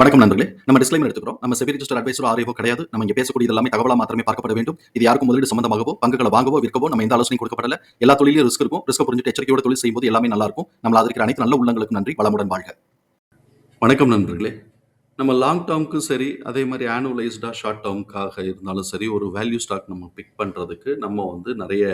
வணக்கம் நண்பர்களே. நம்ம டிஸ்க்ளைமர் எடுத்துக்கிறோம். நம்ம செபி ரிஜிஸ்டர் அட்வைசர் ஆரியோ கிடையாது. நம்ம இங்கே பேசக்கூடிய எல்லாமே தகவலாக மாத்திரமே பார்க்கப்பட வேண்டும். இது யாருக்கும் முதலீடு சம்பந்தமாகவோ பங்குகளை வாங்கவோ விற்கவோ நம்ம எந்த ஆலோசனை கொடுக்கப்படல. எல்லா தொழிலும் ரிஸ்க் இருக்கும். ரிஸ்க் புரிஞ்சுட்டு எச்சரிக்கையோட தொழில் செய்யும்போது எல்லாமே நல்லா இருக்கும். நம்ம அதற்கு அனைத்து நல்ல உள்ளங்களுக்கு நன்றி. வளமுடன் வாழ்க. வணக்கம் நண்பர்களே. நம்ம லாங் டேர்முக்கும் சரி அதே மாதிரி ஆனுவலைஸ்டாக ஷார்ட் டேர்முக்காக இருந்தாலும் சரி ஒரு வேல்யூ ஸ்டாக் நம்ம பிக் பண்ணுறதுக்கு நம்ம வந்து நிறைய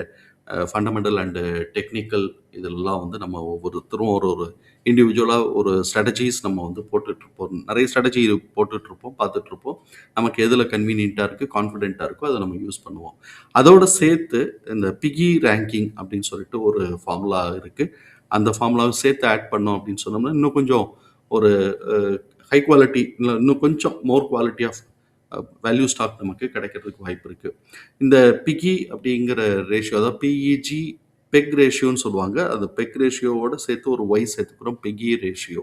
ஃபண்டமெண்டல் அண்டு டெக்னிக்கல் இதெல்லாம் வந்து நம்ம ஒவ்வொருத்தரும் ஒரு ஒரு இண்டிவிஜுவலாக ஒரு ஸ்ட்ராட்டஜிஸ் நம்ம வந்து போட்டுட்ருப்போம். நிறைய ஸ்ட்ராட்டஜி போட்டுட்ருப்போம் பார்த்துட்ருப்போம். நமக்கு எதில் கன்வீனியண்ட்டாக இருக்குது கான்ஃபிடென்ட்டாக இருக்கோ அதை நம்ம யூஸ் பண்ணுவோம். அதோடு சேர்த்து இந்த பிகி ரேங்கிங் அப்படின்னு சொல்லிட்டு ஒரு ஃபார்முலா இருக்குது அந்த ஃபார்முலாவை சேர்த்து ஆட் பண்ணோம் அப்படின்னு சொன்னோம்னா இன்னும் கொஞ்சம் ஒரு ஹை குவாலிட்டி இல்லை இன்னும் கொஞ்சம் more quality of value stock நமக்கு கிடைக்கிறதுக்கு வாய்ப்பு இருக்குது இந்த பிகி அப்படிங்கிற ரேஷியோ அதாவது பிஇஜி பெக் ரேஷியோன்னு சொல்லுவாங்க. அந்த பெக் ரேஷியோவோட சேர்த்து ஒரு ஒய் சேர்த்துக்கிறோம். பெகி ரேஷியோ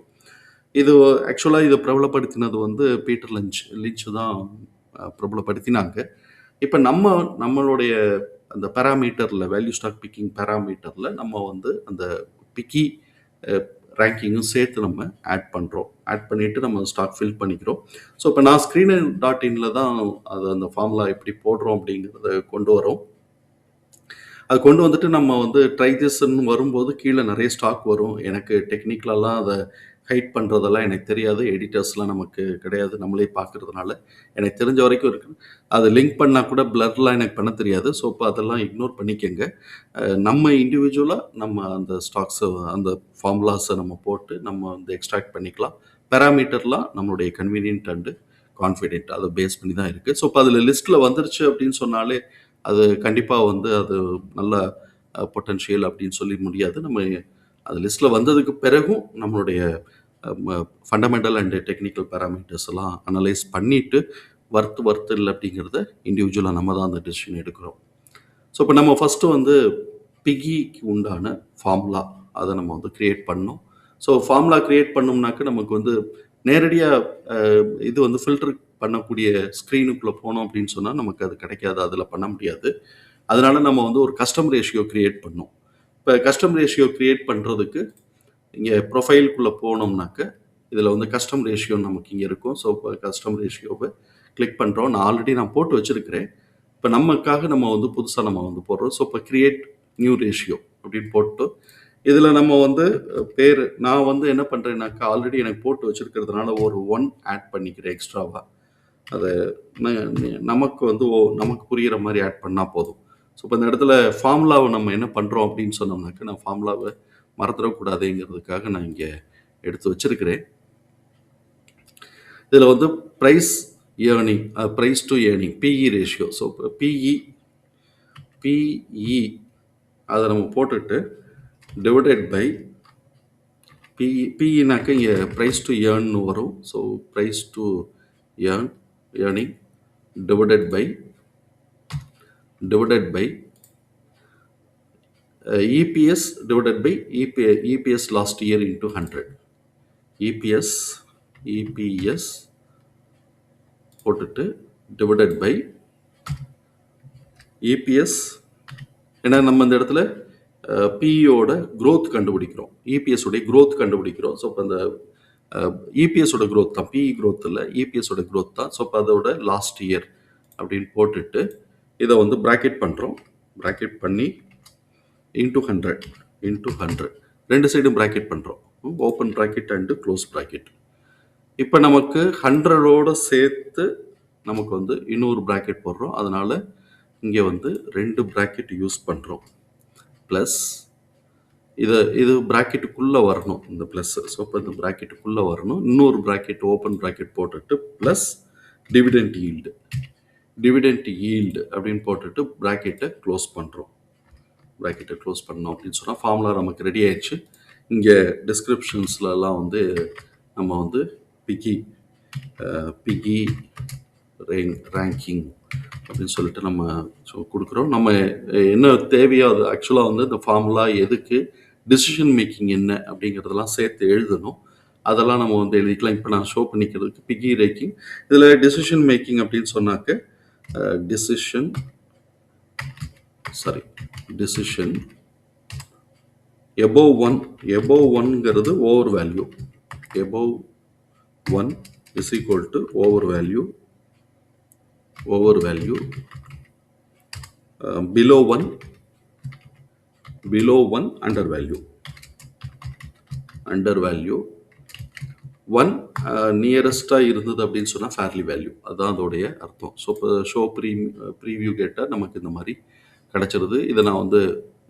இது ஆக்சுவலாக இதை பிரபலப்படுத்தினது வந்து பீட்டர் லஞ்ச் லிஞ்சு தான் பிரபலப்படுத்தினாங்க. இப்போ நம்ம நம்மளுடைய அந்த பேராமீட்டரில் வேல்யூ ஸ்டாக் பிக்கிங் பேராமீட்டரில் நம்ம வந்து அந்த பிக்கி ரேங்கிங்கும் சேர்த்து நம்ம ஆட் பண்ணுறோம் ஆட் பண்ணிவிட்டு நம்ம ஸ்டாக் ஃபில் பண்ணிக்கிறோம். ஸோ இப்போ நான் ஸ்க்ரீனர் டாட் இனில் தான் அது அந்த ஃபார்முலா எப்படி போடுறோம் அப்படிங்கிறத கொண்டு வரோம். அது கொண்டு வந்துட்டு நம்ம வந்து ட்ரை திஸ்ன்னு வரும்போது கீழே நிறைய ஸ்டாக் வரும். எனக்கு டெக்னிக்கலெல்லாம் அதை ஹைட் பண்ணுறதெல்லாம் எனக்கு தெரியாது. எடிட்டர்ஸ்லாம் நமக்கு கிடையாது. நம்மளே பார்க்கறதுனால எனக்கு தெரிஞ்ச வரைக்கும் இருக்குது அது லிங்க் பண்ணால் கூட பிளர்லாம் எனக்கு பண்ண தெரியாது. ஸோ இப்போ அதெல்லாம் இக்னோர் பண்ணிக்கங்க. நம்ம இண்டிவிஜுவலாக நம்ம அந்த ஸ்டாக்ஸை அந்த ஃபார்முலாஸை நம்ம போட்டு நம்ம வந்து எக்ஸ்ட்ராக்ட் பண்ணிக்கலாம். பேராமீட்டர்லாம் நம்மளுடைய கன்வீனியன்ட் அண்டு கான்ஃபிடென்ட் அதை பேஸ் பண்ணி தான் இருக்குது ஸோ இப்போ அதில் லிஸ்ட்டில் வந்துருச்சு அப்படின்னு சொன்னாலே அது கண்டிப்பாக வந்து அது நல்ல பொட்டன்ஷியல் அப்படின்னு சொல்லி முடியாது. நம்ம அது லிஸ்ட்டில் வந்ததுக்கு பிறகும் நம்மளுடைய ஃபண்டமெண்டல் அண்டு டெக்னிக்கல் பேராமீட்டர்ஸ் எல்லாம் அனலைஸ் பண்ணிவிட்டு ஒர்த் ஒர்த் இல்லை அப்படிங்கிறத இண்டிவிஜுவலாக நம்ம தான் அந்த டிசிஷன் எடுக்கிறோம். ஸோ இப்போ நம்ம ஃபஸ்ட்டு வந்து பிகிக்கு உண்டான ஃபார்முலா அதை நம்ம வந்து க்ரியேட் பண்ணோம். ஸோ ஃபார்முலா க்ரியேட் பண்ணோம்னாக்க நமக்கு வந்து நேரடியாக இது வந்து ஃபில்டர் பண்ணக்கூடிய ஸ்க்ரீனுக்குள்ளே போனோம் அப்படின்னு சொன்னால் நமக்கு அது கிடைக்காது அதில் பண்ண முடியாது. அதனால் நம்ம வந்து ஒரு கஸ்டம் ரேஷியோ க்ரியேட் பண்ணோம். இப்போ கஸ்டம் ரேஷியோ க்ரியேட் பண்ணுறதுக்கு இங்கே ப்ரொஃபைலுக்குள்ளே போனோம்னாக்க இதில் வந்து கஸ்டம் ரேஷியோ நமக்கு இங்கே இருக்கும். ஸோ இப்போ கஸ்டம் ரேஷியோவை கிளிக் பண்ணுறோம் நான் ஆல்ரெடி நான் போட்டு வச்சுருக்கிறேன். இப்போ நமக்காக நம்ம வந்து புதுசாக நம்ம வந்து போடுறோம். ஸோ இப்போ கிரியேட் நியூ ரேஷியோ அப்படின்னு போட்டு இதில் நம்ம வந்து பேர் நான் வந்து என்ன பண்ணுறேன்னாக்கா ஆல்ரெடி எனக்கு போட்டு வச்சுருக்கிறதுனால ஒரு ஒன் ஆட் பண்ணிக்கிறேன் எக்ஸ்ட்ராவாக அதை நமக்கு வந்து ஓ நமக்கு புரிகிற மாதிரி ஆட் பண்ணால் போதும். ஸோ இப்போ இந்த இடத்துல ஃபார்முலாவை நம்ம என்ன பண்ணுறோம் அப்படின்னு சொன்னோம்னாக்க நான் ஃபார்முலாவை மறந்துடக்கூடாதுங்கிறதுக்காக நான் இங்கே எடுத்து வச்சிருக்கிறேன். இதில் வந்து price earning price to earning P E ratio so P E P E அதை நம்ம போட்டுட்டு டிவைடட் பை பிஇ பிஇனாக்க இங்கே ப்ரைஸ் டு ஏர்ன்னு வரும். So price to earn earning divided by divided by EPS divided by by EPS last year into hundred EPS EPS EPS போட்டுட்டு divided by EPS ஏன்னா நம்ம இந்த இடத்துல பிஇயோட க்ரோத் கண்டுபிடிக்கிறோம் இபிஎஸ் க்ரோத் கண்டுபிடிக்கிறோம் ஸோ இப்போ இந்த இபிஎஸோட க்ரோத் தான் பிஇ க்ரோத் இல்லை இபிஎஸோட க்ரோத் தான் ஸோ இப்போ அதோட லாஸ்ட் இயர் அப்படின்னு போட்டுட்டு இதை வந்து ப்ராக்கெட் பண்ணுறோம் ப்ராக்கெட் பண்ணி இன்டூ ஹண்ட்ரட் இன்டூ ஹண்ட்ரட் ரெண்டு சைடும் ப்ராக்கெட் பண்ணுறோம் open bracket and close bracket இப்போ நமக்கு ஹண்ட்ரடோடு சேர்த்து நமக்கு வந்து இன்னொரு ப்ராக்கெட் போடுறோம். அதனால் இங்கே வந்து ரெண்டு ப்ராக்கெட் யூஸ் பண்ணுறோம் ப்ளஸ் இதை இது ப்ராக்கெட்டுக்குள்ளே வரணும் இந்த ப்ளஸ் ஸோ இப்போ இந்த ப்ராக்கெட்டுக்குள்ளே வரணும். இன்னொரு ப்ராக்கெட் ஓப்பன் ப்ராக்கெட் போட்டுட்டு plus dividend yield dividend yield அப்படின்னு போட்டுட்டு ப்ராக்கெட்டை க்ளோஸ் பண்ணுறோம் ப்ராக்கெட்டை க்ளோஸ் பண்ணோம் அப்படின்னு சொன்னால் ஃபார்முலா நமக்கு ரெடி ஆயிடுச்சு. இங்கே டிஸ்கிரிப்ஷன்ஸ்லலாம் வந்து நம்ம வந்து பிகி பிகி ரேங் ரேங்கிங் அப்படின்னு சொல்லிட்டு நம்ம கொடுக்குறோம். நம்ம என்ன தேவையோ அது ஆக்சுவலாக வந்து இந்த ஃபார்முலா எதுக்கு டிசிஷன் மேக்கிங் என்ன அப்படிங்கிறதெல்லாம் சேர்த்து எழுதணும். அதெல்லாம் நம்ம வந்து எழுதிக்கலாம். இப்போ நான் ஷோ பண்ணிக்கிறதுக்கு பிகி ரேக்கிங் இதில் டிசிஷன் மேக்கிங் அப்படின்னு சொன்னாக்க decision sorry decision above one above ஒன்ங்கிறது over value above one is equal to over value over value below one below one under value under value One நியரஸ்டாக uh, இருந்தது அப்படின்னு சொன்னால் fairly value அதுதான் அதோடைய அர்த்தம். So இப்போ show pre preview கேட்டால் நமக்கு இந்த மாதிரி கிடச்சிருது. இதை நான் வந்து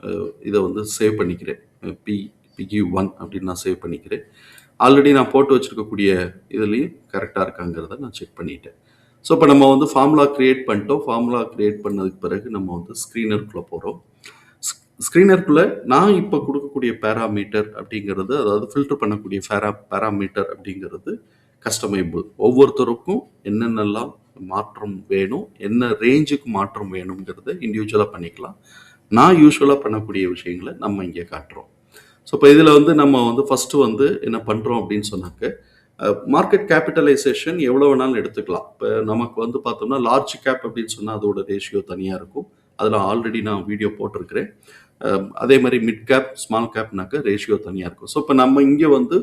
uh, இதை வந்து சேவ் பண்ணிக்கிறேன். பி பிகி ஒன் அப்படின்னு நான் சேவ் பண்ணிக்கிறேன். ஆல்ரெடி நான் போட்டு வச்சுருக்கக்கூடிய இதுலேயும் கரெக்டாக இருக்காங்கிறத நான் செக் பண்ணிட்டேன். ஸோ இப்போ நம்ம வந்து ஃபார்முலா க்ரியேட் பண்ணிட்டோம். ஃபார்முலா க்ரியேட் பண்ணதுக்கு பிறகு நம்ம வந்து ஸ்க்ரீனருக்குள்ளே போகிறோம் ஸ்க்ரீனருக்குள்ளே நான் இப்போ கொடுக்கக்கூடிய பேராமீட்டர் அப்படிங்கிறது அதாவது ஃபில்டர் பண்ணக்கூடிய பேரா பேராமீட்டர் அப்படிங்கிறது கஸ்டமைபிள் ஒவ்வொருத்தருக்கும் என்னென்னலாம் மாற்றம் வேணும் என்ன ரேஞ்சுக்கு மாற்றம் வேணுங்கிறத இண்டிவிஜுவலாக பண்ணிக்கலாம். நான் யூஸ்வலாக பண்ணக்கூடிய விஷயங்களை நம்ம இங்கே காட்டுறோம். ஸோ இப்போ இதில் வந்து நம்ம வந்து ஃபஸ்ட்டு வந்து என்ன பண்ணுறோம் அப்படின்னு சொன்னாக்க மார்க்கெட் கேபிட்டலைசேஷன் எவ்வளோ வேணாலும் எடுத்துக்கலாம். இப்போ நமக்கு வந்து பார்த்தோம்னா லார்ஜ் கேப் அப்படின்னு சொன்னால் அதோட ரேஷியோ தனியாக இருக்கும். அதில் ஆல்ரெடி நான் வீடியோ போட்டிருக்கிறேன். அதே மாதிரி மிட் கேப் ஸ்மால் கேப்னாக்க ரேஷியோ தனியாக இருக்கும். ஸோ இப்போ நம்ம இங்கே வந்து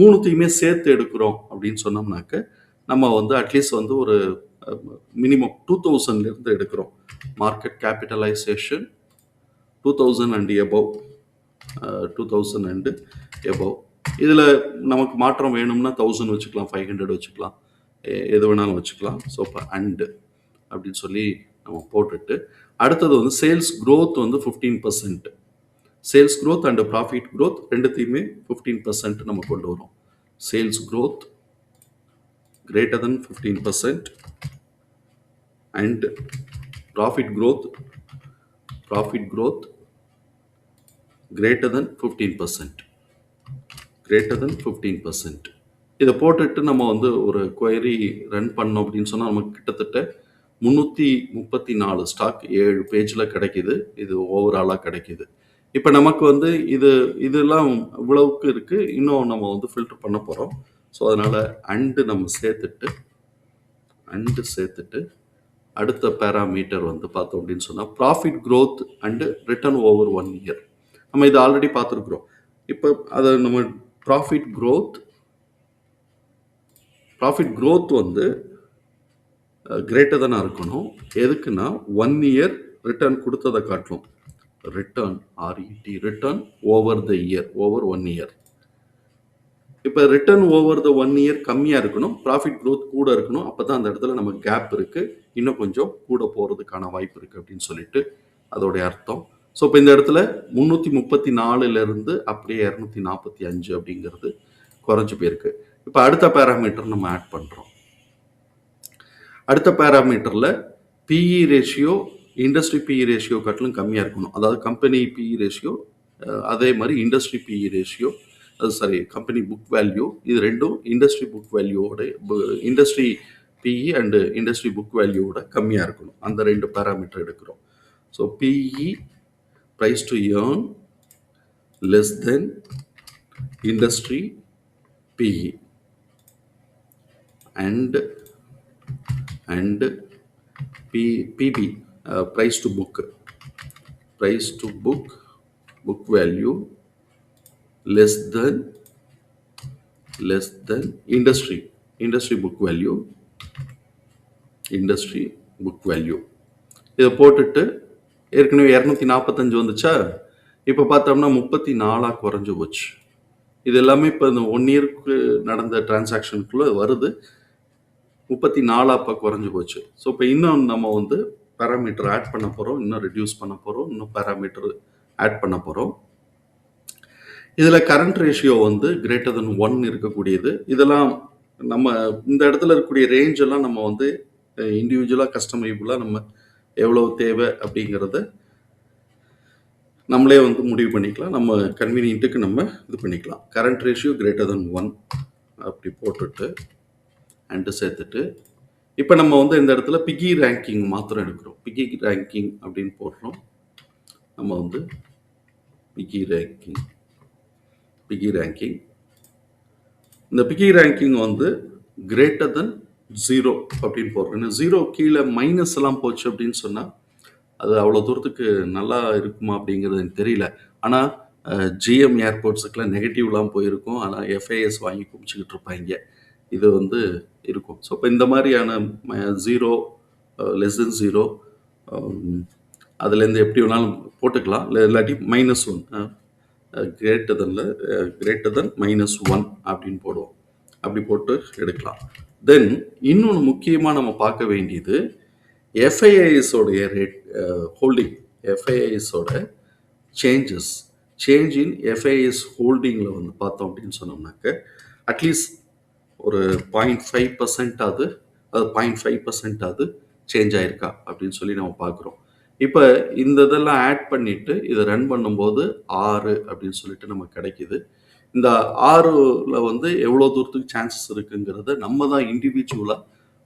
மூணுத்தையுமே சேர்த்து எடுக்கிறோம் அப்படின்னு சொன்னோம்னாக்க நம்ம வந்து அட்லீஸ்ட் வந்து ஒரு மினிமம் டூ தௌசண்ட்லேருந்து எடுக்கிறோம். Market capitalisation two thousand and above two thousand and above இதில் நமக்கு மாற்றம் வேணும்னா தௌசண்ட் வச்சுக்கலாம் ஃபைவ் ஹண்ட்ரட் வச்சுக்கலாம் எது வேணாலும் வச்சுக்கலாம். ஸோ இப்போ அண்டு அப்படின்னு சொல்லி நம்ம போட்டுட்டு அடுத்தது வந்து சேல்ஸ் க்ரோத் வந்து fifteen percent sales growth and profit growth ரெண்டுத்தையுமே ஃபிஃப்டீன் பர்சன்ட் நம்ம கொண்டு வரோம். Sales growth greater than fifteen percent and profit growth profit growth greater than fifteen percent greater than fifteen percent இதை போட்டுட்டு நம்ம வந்து ஒரு கொயரி ரன் பண்ணோம் அப்படின்னு சொன்னால் நமக்கு கிட்டத்தட்ட முந்நூற்றி முப்பத்தி நாலு ஸ்டாக் ஏழு பேஜில் கிடைக்கிது. இது ஓவராலாக கிடைக்கிது. இப்போ நமக்கு வந்து இது இதெல்லாம் இவ்வளவுக்கு இருக்குது இன்னும் நம்ம வந்து ஃபில்டர் பண்ண போகிறோம் ஸோ அதனால் அண்டு நம்ம சேர்த்துட்டு அண்டு சேர்த்துட்டு அடுத்த பேராமீட்டர் வந்து பார்த்தோம் அப்படின்னு சொன்னால் profit growth and return over one year நம்ம இது ஆல்ரெடி பார்த்துருக்குறோம். இப்போ அதை நம்ம ப்ராஃபிட் க்ரோத் ப்ராஃபிட் க்ரோத் வந்து கிரேட்டர் தானே இருக்கணும். எதுக்குன்னா ஒன் இயர் ரிட்டர்ன் கொடுத்ததை காட்டணும் return RET return over the year over one year இப்போ return over the one year கம்மியாக இருக்கணும் ப்ராஃபிட் க்ரோத் கூட இருக்கணும் அப்போ தான் அந்த இடத்துல நமக்கு கேப் இருக்குது இன்னும் கொஞ்சம் கூட போகிறதுக்கான வாய்ப்பு இருக்குது அப்படின்னு சொல்லிட்டு அதோடைய அர்த்தம். ஸோ இப்போ இந்த இடத்துல முந்நூற்றி முப்பத்தி நாலுலேருந்து அப்படியே இரநூத்தி நாற்பத்தி அஞ்சு அப்படிங்கிறது குறைஞ்சு போயிருக்கு. இப்போ அடுத்த பேராமீட்டர் நம்ம ஆட் பண்ணுறோம் அடுத்த பேராமீட்டரில் PE ratio industry PE ratio காட்டிலும் கம்மியாக இருக்கணும். அதாவது கம்பெனி பிஇ ரேஷியோ அதே மாதிரி இண்டஸ்ட்ரி பிஇ ரேஷியோ அது சாரி கம்பெனி புக் வேல்யூ இது ரெண்டும் industry book வேல்யூவோட industry PE and industry book வேல்யூவோட கம்மியாக இருக்கணும். அந்த ரெண்டு பேராமீட்டர் எடுக்கிறோம். So PE price to earn less than industry PE and and P, PB, uh, price to book, price to book, book value less than, less than industry, industry book value, industry book value. இதை போட்டுட்டு ஏற்கனவே இரநூத்தி நாற்பத்தஞ்சு வந்துச்சா இப்போ பார்த்தோம்னா முப்பத்தி நாலாக குறைஞ்சு போச்சு இது எல்லாமே இப்போ இந்த ஒன் இயருக்கு நடந்த டிரான்சாக்ஷனுக்குள்ளே வருது முப்பத்தி நாலா அப்போ குறைஞ்சி போச்சு. ஸோ இப்போ இன்னும் நம்ம வந்து பேராமீட்டர் ஆட் பண்ண போகிறோம் இன்னும் ரெடியூஸ் பண்ண போகிறோம் இன்னும் பேராமீட்டர் ஆட் பண்ண போகிறோம் இதில் கரண்ட் ரேஷியோ வந்து கிரேட்டர் தென் ஒன் இருக்கக்கூடியது. இதெல்லாம் நம்ம இந்த இடத்துல இருக்கக்கூடிய ரேஞ்ச் எல்லாம் நம்ம வந்து இண்டிவிஜுவலாக கஸ்டமைபிளாக நம்ம எவ்வளோ தேவை அப்படிங்கிறத நம்மளே வந்து முடிவு பண்ணிக்கலாம். நம்ம கன்வீனியன்ட்டுக்கு நம்ம இது பண்ணிக்கலாம். Current ratio greater than one அப்படி போட்டுட்டு அண்டு சேர்த்துட்டு இப்போ நம்ம வந்து இந்த இடத்துல பிகி ரேங்கிங் மாத்திரம் எடுக்கிறோம். பிகி ரேங்கிங் அப்படின்னு போடுறோம். நம்ம வந்து பிகி ரேங்கிங் பிகி ரேங்கிங் இந்த பிகி ரேங்கிங் வந்து கிரேட்டர் தென் ஜீரோ அப்படின்னு போடுறோம். ஜீரோ கீழே மைனஸ் எல்லாம் போச்சு அப்படின்னு சொன்னால் அது அவ்வளோ தூரத்துக்கு நல்லா இருக்குமா அப்படிங்கிறது எனக்கு தெரியல. ஆனால் ஜிஎம் ஏர்போர்ட்ஸுக்கெலாம் நெகட்டிவ்லாம் போயிருக்கும். ஆனால் எஃப்ஐஎஸ் வாங்கி குமிச்சிக்கிட்டு இருப்பாங்க. இது வந்து இருக்கும். ஸோ இப்போ இந்த மாதிரியான ஜீரோ லெஸ் தென் ஜீரோ அதுலேருந்து எப்படி வேணாலும் போட்டுக்கலாம். இல்லை இல்லாட்டி மைனஸ் ஒன் கிரேட்டர் தனில் கிரேட்டர் தென் மைனஸ் ஒன் அப்படின்னு போடுவோம். அப்படி போட்டு எடுக்கலாம். தென் இன்னொன்று முக்கியமாக நம்ம பார்க்க வேண்டியது எஃப்ஐஐஎஸோடைய ரேட் ஹோல்டிங் எஃப்ஐஐஎஸோட சேஞ்சஸ் சேஞ்ச் இன் எஃப்ஐஎஸ் ஹோல்டிங்கில் வந்து பார்த்தோம் அப்படின்னு சொன்னோம்னாக்க அட்லீஸ்ட் ஒரு பாயிண்ட் ஃபைவ் பர்சன்டாவது அது பாயிண்ட் ஃபைவ் பர்சன்டாவது சேஞ்ச் ஆயிருக்கா? அப்படின்னு சொல்லி நம்ம பார்க்குறோம். இப்போ இந்த இதெல்லாம் ஆட் பண்ணிவிட்டு இதை ரன் பண்ணும்போது ஆறு அப்படின்னு சொல்லிட்டு நமக்கு கிடைக்கிது. இந்த ஆறுல வந்து எவ்வளோ தூரத்துக்கு சான்சஸ் இருக்குங்கிறத நம்ம தான் இண்டிவிஜுவலாக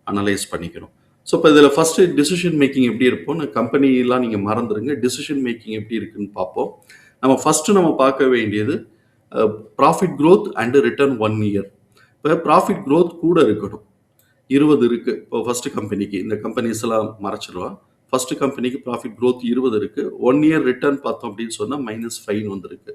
அனலைஸ் பண்ணிக்கணும். ஸோ இப்போ இதில் ஃபஸ்ட்டு டிசிஷன் மேக்கிங் எப்படி இருப்போம் கம்பெனிலாம் நீங்கள் மறந்துடுங்க டிசிஷன் மேக்கிங் எப்படி இருக்குன்னு பார்ப்போம். நம்ம ஃபஸ்ட்டு நம்ம பார்க்க வேண்டியது profit growth and return one year இப்போ ப்ராஃபிட் க்ரோத் கூட இருக்கணும். இருபது இருக்குது இப்போ ஃபஸ்ட்டு கம்பெனிக்கு இந்த கம்பெனிஸ் எல்லாம் மறைச்சிடுவா ஃபஸ்ட்டு கம்பெனிக்கு ப்ராஃபிட் க்ரோத் இருபது இருக்குது ஒன் இயர் ரிட்டர்ன் பார்த்தோம் அப்படின்னு சொன்னால் மைனஸ் ஃபைன் வந்திருக்கு.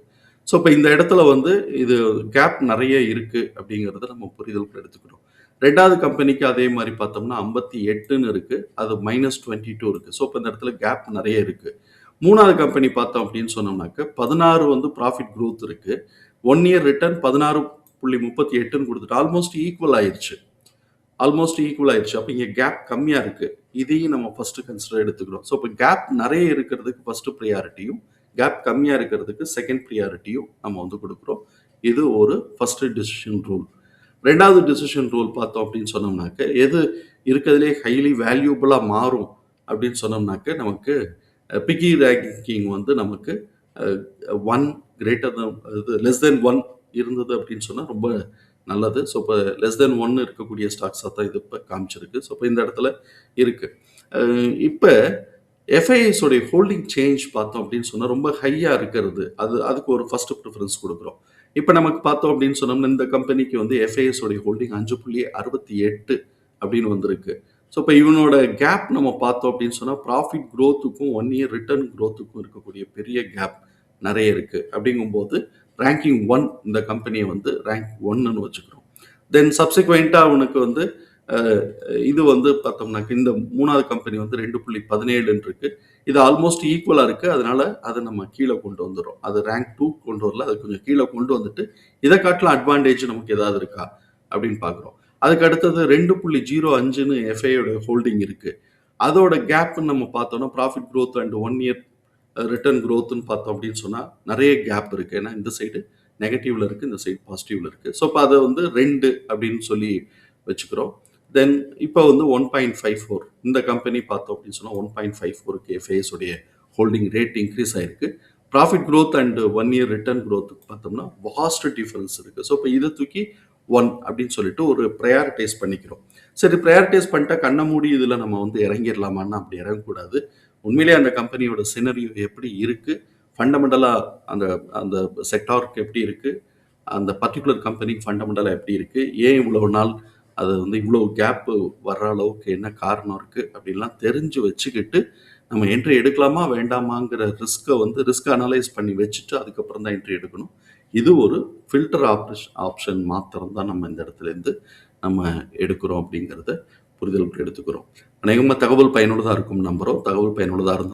ஸோ இப்போ இந்த இடத்துல வந்து இது கேப் நிறைய இருக்குது அப்படிங்கிறத நம்ம புரிதலுக்கு எடுத்துக்கணும். ரெண்டாவது கம்பெனிக்கு அதே மாதிரி பார்த்தோம்னா ஐம்பத்தி எட்டுன்னு இருக்குது அது மைனஸ் டுவெண்ட்டி டூ இருக்குது ஸோ இப்போ இந்த இடத்துல கேப் நிறைய இருக்குது மூணாவது கம்பெனி பார்த்தோம் அப்படின்னு சொன்னோம்னாக்க பதினாறு வந்து ப்ராஃபிட் க்ரோத் இருக்குது ஒன் இயர் ரிட்டர்ன் பதினாறு புள்ளி முப்பத்தி எட்டுன்னு கொடுத்துட்டு ஆல்மோஸ்ட் ஈக்குவல் ஆயிடுச்சு ஆல்மோஸ்ட் ஈக்குவல் ஆயிடுச்சு அப்போ இங்கே கேப் கம்மியாக இருக்குது இதையும் நம்ம ஃபஸ்ட்டு கன்சிடர் எடுத்துக்கிறோம். ஸோ இப்போ கேப் நிறைய இருக்கிறதுக்கு ஃபஸ்ட்டு ப்ரியாரிட்டியும் கேப் கம்மியாக இருக்கிறதுக்கு செகண்ட் ப்ரியாரிட்டியும் நம்ம வந்து கொடுக்குறோம். இது ஒரு ஃபஸ்ட்டு டிசிஷன் ரூல் ரெண்டாவது டிசிஷன் ரூல் பார்த்தோம் அப்படின்னு சொன்னோம்னாக்க எது இருக்கிறதுலே ஹைலி வேல்யூபிளாக மாறும் அப்படின்னு சொன்னோம்னாக்க நமக்கு பிக்கி ரேங்கிங் வந்து நமக்கு ஒன் கிரேட்டர் தன் இது லெஸ் தென் ஒன் இருந்தது அப்படின்னு சொன்னால் ரொம்ப நல்லது. ஸோ இப்போ லெஸ் தென் ஒன்று இருக்கக்கூடிய ஸ்டாக்ஸாக தான் இது இப்போ காமிச்சிருக்கு. ஸோ இப்போ இந்த இடத்துல இருக்குது இப்போ எஃப்ஐஎஸோடைய ஹோல்டிங் சேஞ்ச் பார்த்தோம் அப்படின்னு சொன்னால் ரொம்ப ஹையாக இருக்கிறது. அது அதுக்கு ஒரு ஃபர்ஸ்ட் ப்ரிஃபரன்ஸ் கொடுக்குறோம். இப்போ நமக்கு பார்த்தோம் அப்படின்னு சொன்னோம்னா இந்த கம்பெனிக்கு வந்து எஃப்ஐஎஸோடைய ஹோல்டிங் அஞ்சு புள்ளி அறுபத்தி எட்டு அப்படின்னு வந்திருக்கு. ஸோ இப்போ இவனோட கேப் நம்ம பார்த்தோம் அப்படின்னு சொன்னால் ப்ராஃபிட் க்ரோத்துக்கும் ஒன் இயர் ரிட்டர்ன் க்ரோத்துக்கும் இருக்கக்கூடிய பெரிய கேப் நிறைய இருக்குது அப்படிங்கும்போது ரேங்கிங் ஒன் இந்த கம்பெனியை வந்து ரேங்க் ஒன்னுன்னு வச்சுக்கிறோம். தென் சப்சிக்வெண்ட்டாக அவனுக்கு வந்து இது வந்து பார்த்தோம்னாக்க இந்த மூணாவது கம்பெனி வந்து ரெண்டு புள்ளி பதினேழுன்னு இருக்கு. இது ஆல்மோஸ்ட் ஈக்குவலாக இருக்குது அதனால அதை நம்ம கீழே கொண்டு வந்துடும் அது ரேங்க் டூ கொண்டு வரல. அது கொஞ்சம் கீழே கொண்டு வந்துட்டு இதை காட்டிலும் அட்வான்டேஜ் நமக்கு ஏதாவது இருக்கா அப்படின்னு பார்க்குறோம். அதுக்கு அடுத்தது ரெண்டு புள்ளி ஜீரோ அஞ்சுன்னு எஃப்ஐயோட ஹோல்டிங் இருக்கு. அதோட கேப்னு நம்ம பார்த்தோம்னா profit growth and one year return க்ரோத்துன்னு பார்த்தோம் அப்படின்னு சொன்னால் நிறைய கேப் இருக்குது ஏன்னா இந்த சைடு நெகட்டிவில் இருக்குது இந்த சைடு பாசிட்டிவில் இருக்குது ஸோ இப்போ அதை வந்து ரெண்டு அப்படின்னு சொல்லி வச்சுக்கிறோம். தென் இப்போ வந்து ஒன் பாயிண்ட் ஃபைவ் ஃபோர் இந்த கம்பெனி பார்த்தோம் அப்படின்னு சொன்னால் ஒன் பாயிண்ட் ஃபைவ் ஃபோருக்கு எஃப்ஐஎஸ் உடைய ஹோல்டிங் ரேட் இன்க்ரீஸ் ஆயிருக்கு. Profit growth and one year return க்ரோத்துக்கு பார்த்தோம்னா வாஸ்ட் டிஃபரன்ஸ் இருக்குது ஸோ இப்போ இதை தூக்கி ஒன் அப்படின்னு சொல்லிட்டு ஒரு ப்ரையாரிட்டைஸ் பண்ணிக்கிறோம். சரி ப்ரையாரிட்டைஸ் பண்ணிட்டா கண்ண மூடி இதில் நம்ம வந்து இறங்கிடலாமான்னு அப்படி இறங்கக்கூடாது. உண்மையிலே அந்த கம்பெனியோட சினரியோ எப்படி இருக்குது ஃபண்டமெண்டலாக அந்த அந்த செக்டாருக்கு எப்படி இருக்குது அந்த பர்டிகுலர் கம்பெனிக்கு ஃபண்டமெண்டலாக எப்படி இருக்குது ஏன் இவ்வளோ நாள் அது வந்து இவ்வளோ கேப்பு வர்ற அளவுக்கு என்ன காரணம் இருக்குது அப்படின்லாம் தெரிஞ்சு வச்சுக்கிட்டு நம்ம என்ட்ரி எடுக்கலாமா வேண்டாமாங்கிற ரிஸ்க்கை வந்து ரிஸ்க் அனலைஸ் பண்ணி வச்சுட்டு அதுக்கப்புறம் தான் என்ட்ரி எடுக்கணும். இது ஒரு ஃபில்டர் ஆப்ரேஷன் ஆப்ஷன் மாத்திரம் தான் நம்ம இந்த இடத்துல இருந்து நம்ம எடுக்கிறோம் அப்படிங்கிறத புரிதலுக்கு எடுத்துக்கிறோம். அநேகமாக தகவல் பயனுள்ளதாக இருக்கும் நம்புகிறோம் தகவல் பயனுள்ளதாக இருந்தால்